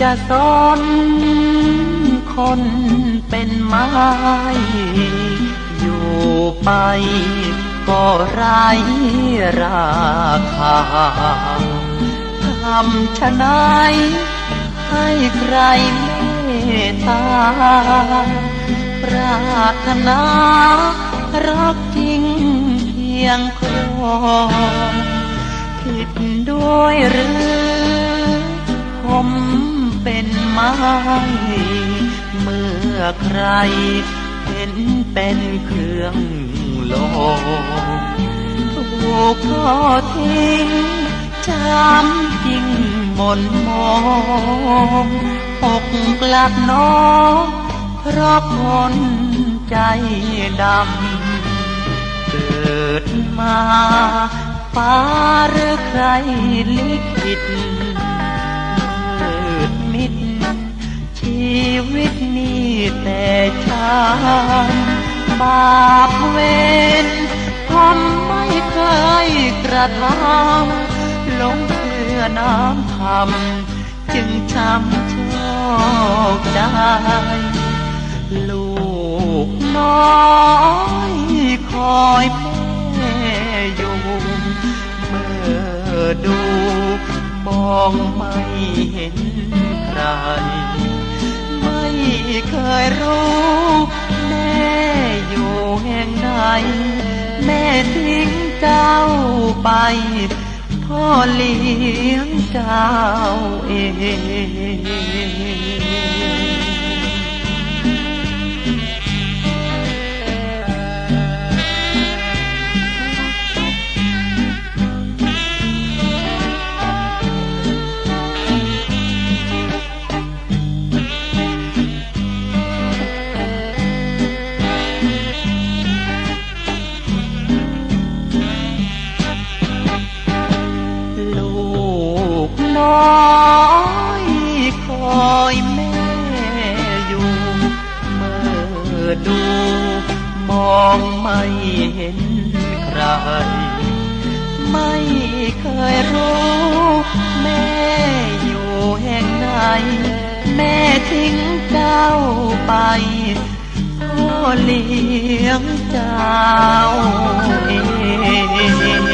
จะสนคนเป็นไม้อยู่ไปก็ไร้ราคาทำชะไหนให้ใครเมตตา ปรารถนารักจริงเพียงครองผิดด้วยหรือผม ไม้เมื่อใครเห็นเป็นเครื่องโลงถูกทอดทิ้งช้ำจริงหมนมองอกกลับน้องเพราะคนใจดำ เกิดมาฟ้าหรือใครลิขิต แต่ช้ำบาปเวรผมไม่เคยกระทำหลงเชื่อน้ำคำจึงช้ำโชคใจลูกน้อยคอยแม่อยู่เมื่อดูมองไม่เห็นใคร ยรู้แม่อยู่แห่งไหนแม่ทิ้งเจ้าไป พ่อเลี้ยงเจ้าเอง ลูกน้อยคอยแม่อยู่เมื่อดูมองไม่เห็นใคร ไม่เคยรู้ แม่อยู่แห่งไหน แม่ทิ้งเจ้าไปพ่อเลี้ยงเจ้าเอง